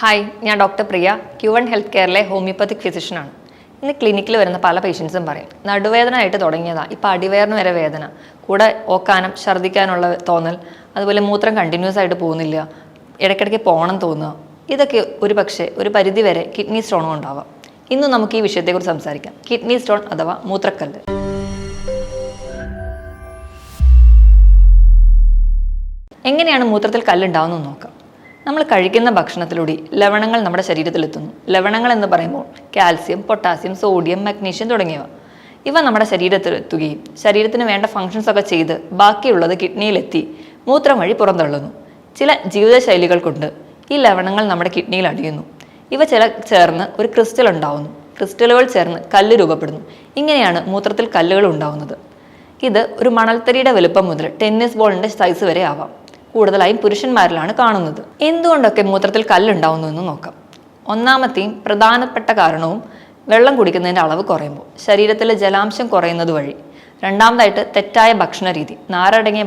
Hi ഞാൻ doctor Priya. Q one health കെയറിലെ homeopathic ഫിസിഷ്യനാണ് ഇന്ന് ക്ലിനിക്കിൽ വരുന്ന പല പേഷ്യൻസും പറയും. നടുവേദന ആയിട്ട് തുടങ്ങിയതാണ് ഇപ്പോൾ അടിവേറിന് വരെ വേദന. കൂടെ ഓക്കാനം ഛർദ്ദിക്കാനുള്ള തോന്നൽ. അതുപോലെ മൂത്രം കണ്ടിന്യൂസ് ആയിട്ട് പോകുന്നില്ല. ഇടയ്ക്കിടയ്ക്ക് പോകണം തോന്നുക. ഇതൊക്കെ ഒരു പക്ഷേ ഒരു പരിധി വരെ കിഡ്നി സ്റ്റോണും ഉണ്ടാവാം ഇന്ന് നമുക്ക് ഈ വിഷയത്തെക്കുറിച്ച് സംസാരിക്കാം. കിഡ്നി സ്റ്റോൺ അഥവാ മൂത്രക്കല്ല്. എങ്ങനെയാണ് മൂത്രത്തിൽ കല്ലുണ്ടാവുന്നത് നോക്കാം. നമ്മൾ കഴിക്കുന്ന ഭക്ഷണത്തിലൂടെ ലവണങ്ങൾ നമ്മുടെ ശരീരത്തിലെത്തുന്നു. ലവണങ്ങൾ എന്ന് പറയുമ്പോൾ കാൽസ്യം പൊട്ടാസ്യം സോഡിയം മഗ്നീഷ്യം തുടങ്ങിയവ. ഇവ നമ്മുടെ ശരീരത്തിൽ എത്തുകയും ശരീരത്തിന് വേണ്ട ഫങ്ഷൻസ് ഒക്കെ ചെയ്ത് ബാക്കിയുള്ളത് കിഡ്നിയിലെത്തി മൂത്രം വഴി പുറന്തള്ളുന്നു. ചില ജീവിതശൈലികൾ കൊണ്ട് ഈ ലവണങ്ങൾ നമ്മുടെ കിഡ്നിയിൽ അടിയുന്നു. ഇവ ചില ചേർന്ന് ഒരു ക്രിസ്റ്റൽ ഉണ്ടാവുന്നു. ക്രിസ്റ്റലുകൾ ചേർന്ന് കല്ല് രൂപപ്പെടുന്നു. ഇങ്ങനെയാണ് മൂത്രത്തിൽ കല്ലുകൾ ഉണ്ടാവുന്നത്. ഇത് ഒരു മണൽത്തരിയുടെ വലുപ്പം മുതൽ ടെന്നീസ് ബോളിന്റെ സൈസ് വരെ ആവാം. കൂടുതലായും പുരുഷന്മാരിലാണ് കാണുന്നത്. എന്തുകൊണ്ടൊക്കെ മൂത്രത്തിൽ കല്ലുണ്ടാവുന്നു എന്ന് നോക്കാം. ഒന്നാമത്തെയും പ്രധാനപ്പെട്ട കാരണവും വെള്ളം കുടിക്കുന്നതിന്റെ അളവ് കുറയുമ്പോൾ. ശരീരത്തിലെ ജലാംശം കുറയുന്നത് വഴി. രണ്ടാമതായിട്ട് തെറ്റായ ഭക്ഷണ രീതി നാരടങ്ങിയ